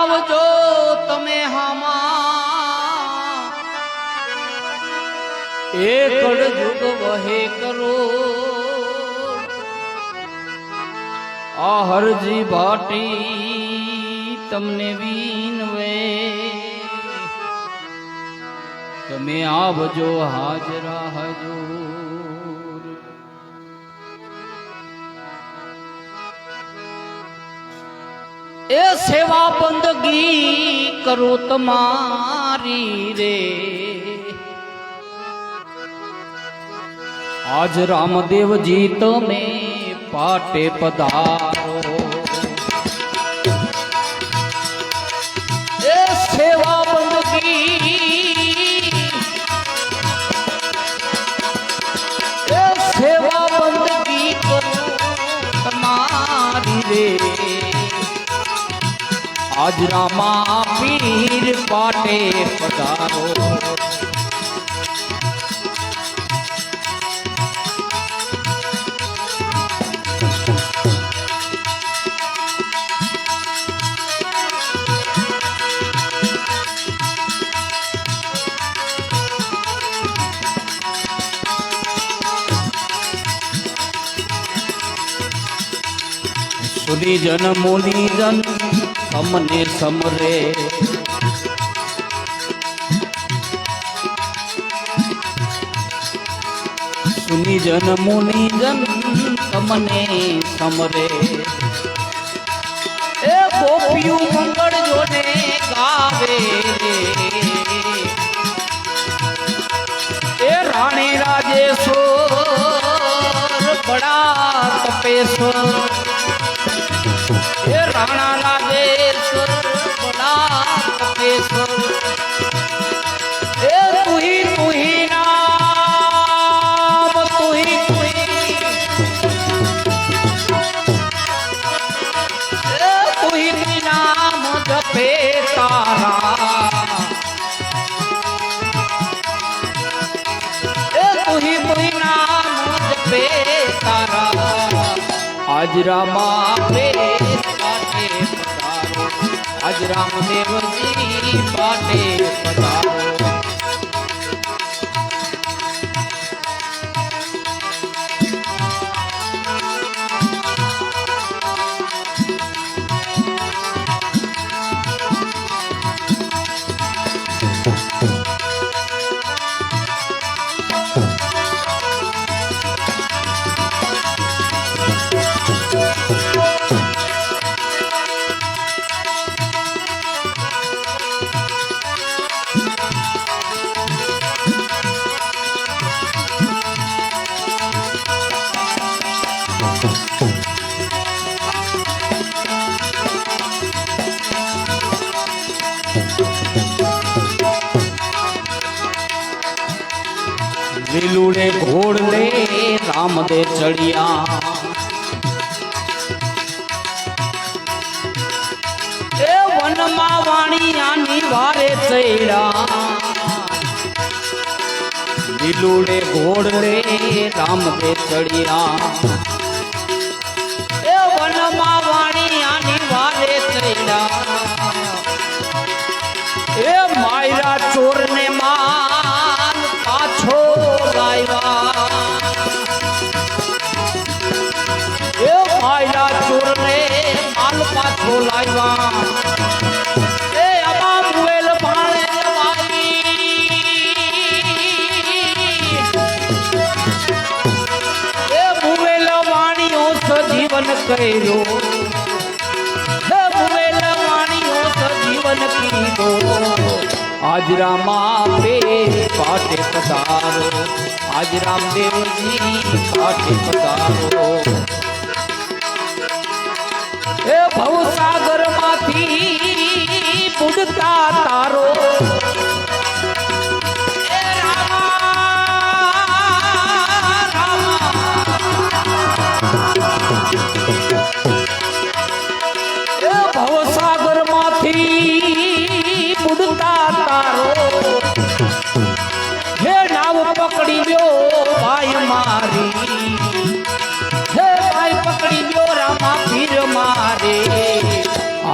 આવજો તમે હામાં એકડ વહે કરો. આ હરજી ભાટી તમને વિનવે. તમે આવજો, હાજરા હજૂર એ સેવા બંદગી કરો તમારી રે. આજ રામદેવજી તમે પાટે પધારો. આજ રામા પીર પાટે પધારો. સુની જન મુનિ જન તમને સમરે. સુનિજન મુનિજન અમને સમરે. એ ગોપિયું મંગળ જોને ગાવે. એ રાણી રાજેશો બડા તપેશ્વર. એ રાણા બડા તપેશ્વર એ તુહી તુહી નામ તુહી તુહી એ તુહી તુહી નામ જપે તારા એ તુહી તુહી નામ જપે તારા આજ રામા પ્રેસ પાટે પધારો આજ રામદેવજી પાટે લીલુડે ઘોડલે રામદે ચડિયા. એ વનમાં વાણિયાની વારે ચડ્યા લીલુડે ઘોડલે રામદે ચડિયા. કર્યો. આજ રામા પે પાટે પધારો. આજ રામદેવજી પાટે પધારો. એ ભવસાગર માંથી બુડતા તારો.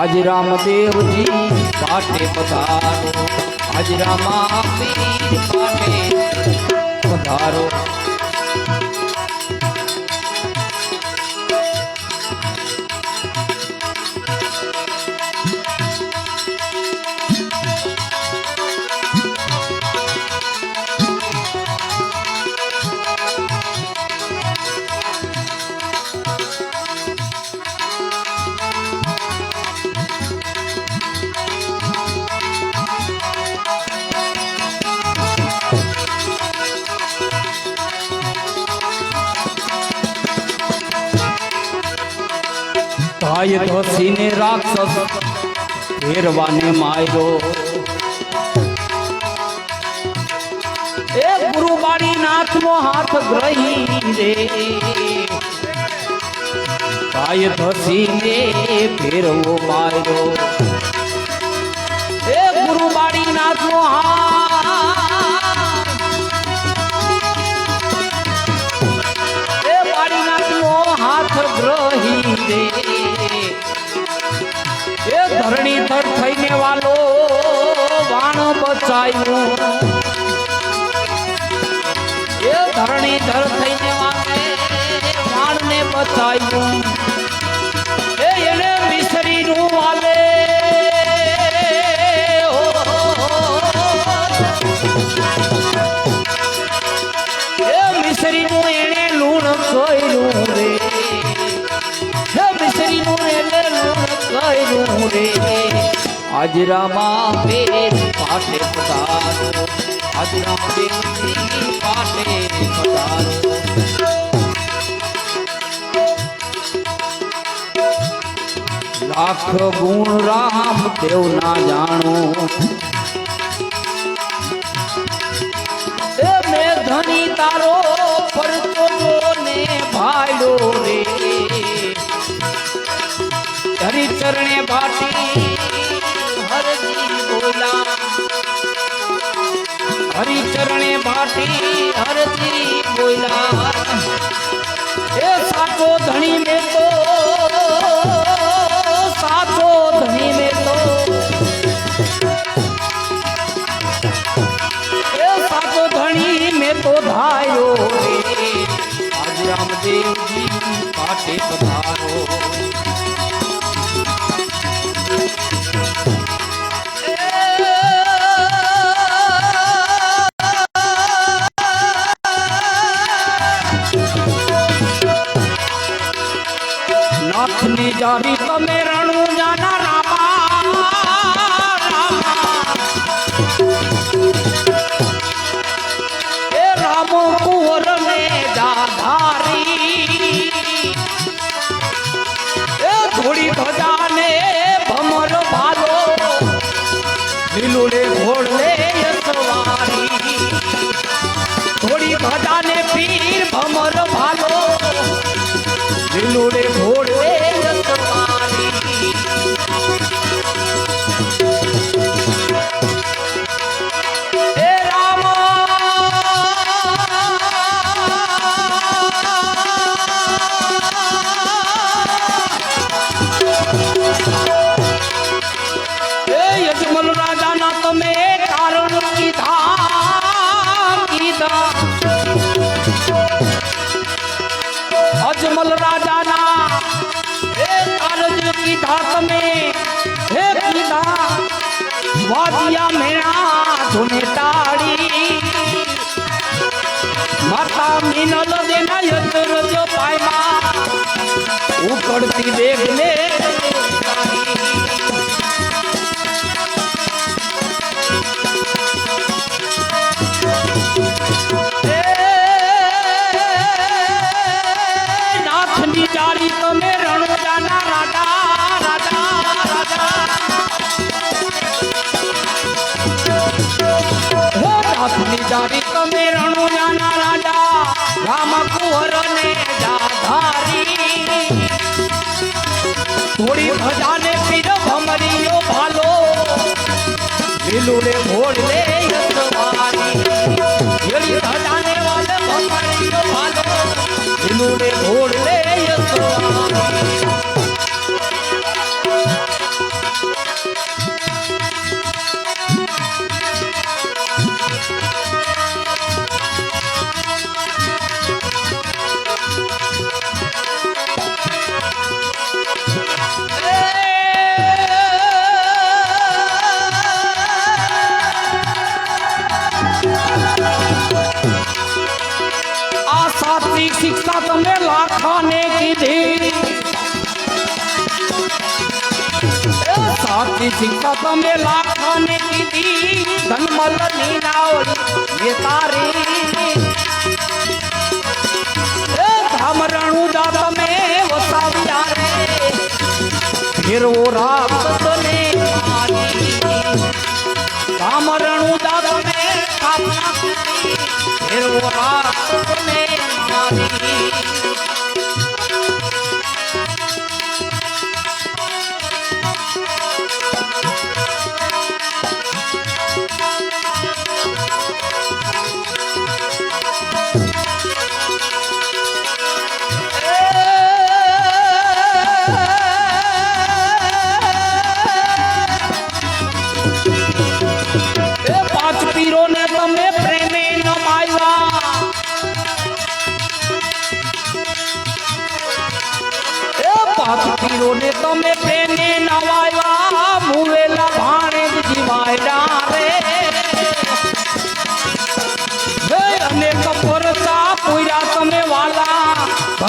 આજ રામદેવજી પાટે પધારો. આજ રામા પાટે પધારો. ભાઈ ધસીને રાક્ષસ ફેરવાને માર્યો. એ ગુરુબાણી નાથનો હાથ ગ્રહી રે. ભાઈ ધસીને ફેરવો માર્યો. એ ગુરુબાણી નાથનો હાથ વાલો વાણ બચાયું એ ધરણી ધર થઈને વાલે વાણને બચાયું આજ રામા પેર પાટે પધારો. હાજરામાં રામા પેર પાટે પધારો. લાખ ગુણ રામ દેવ ના જાણો. ધની તારો પરચો ને ભાડો રે. ચરણે ભાટી હરજી બોલા હરી ચરણે ભાટી હરતી બોલા એ સાચો ધણી મેં નાથની જારી વાદિયા મેણા સુને તાળી. માતા મિનલ દેના યંત્ર જો પાયમાં. ઉકળતી દેખ જાળી તમે રણોજાના રાજા રામ કુંવર ની સિંગા તમે લાખા ને કીધી ધનમલ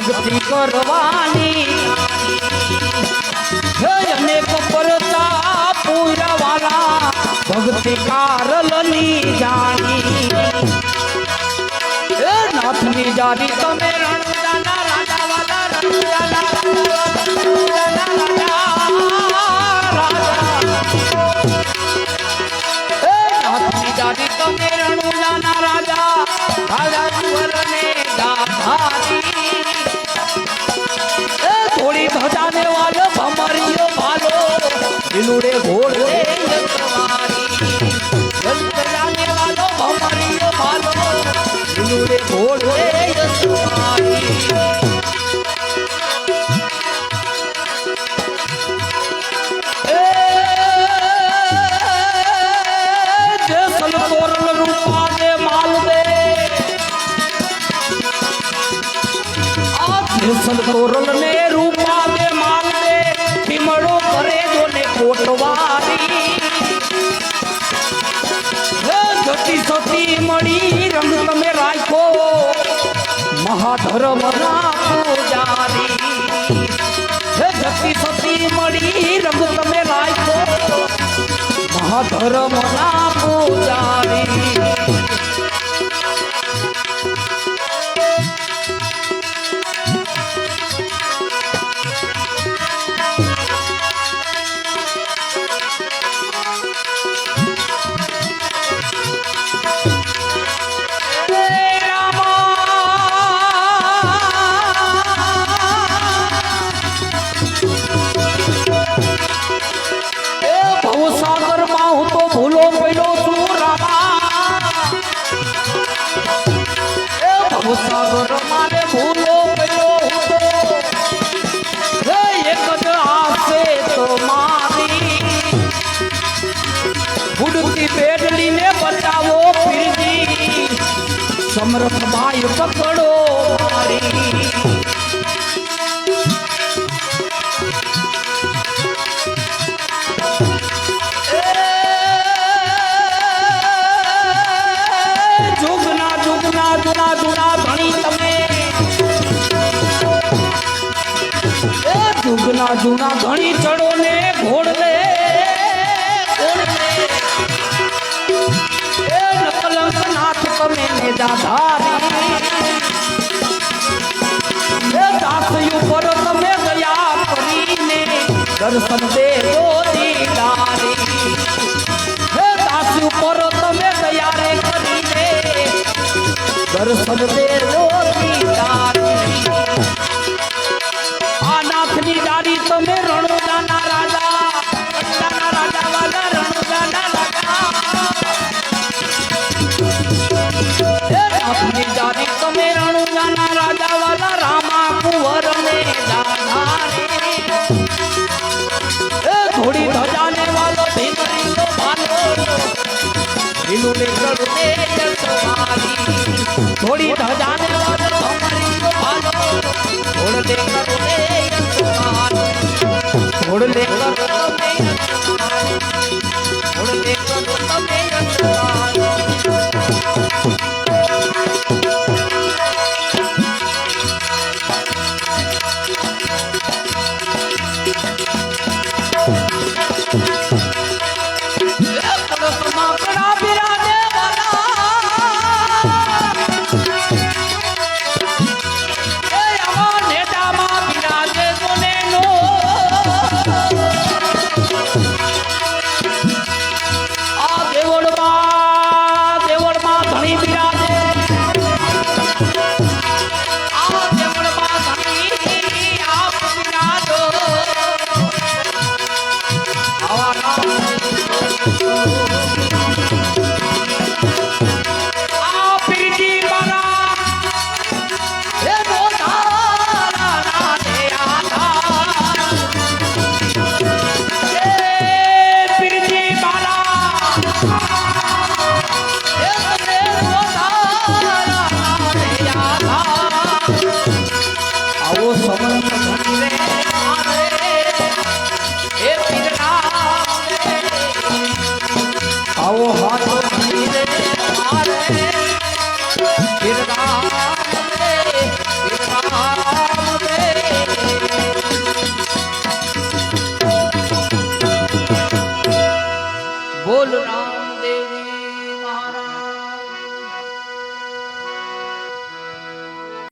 ભક્તિ કરવાની અનેક પરતા પૂરવાના ભક્તિ કારલની જાણી. નાથની જારી તમે તોરલ ને રૂપા બે માલ મળી રંગ મે રાખો મહાધર્મ ના પૂજારી જતી સતી મળી રંગ મે રાખો મહાધર્મ ના 이름 써? દર્શનતે ગોરી તારી હે દાસ ઉપર તમે દયા રે કરીને દર્શનતે ગોરી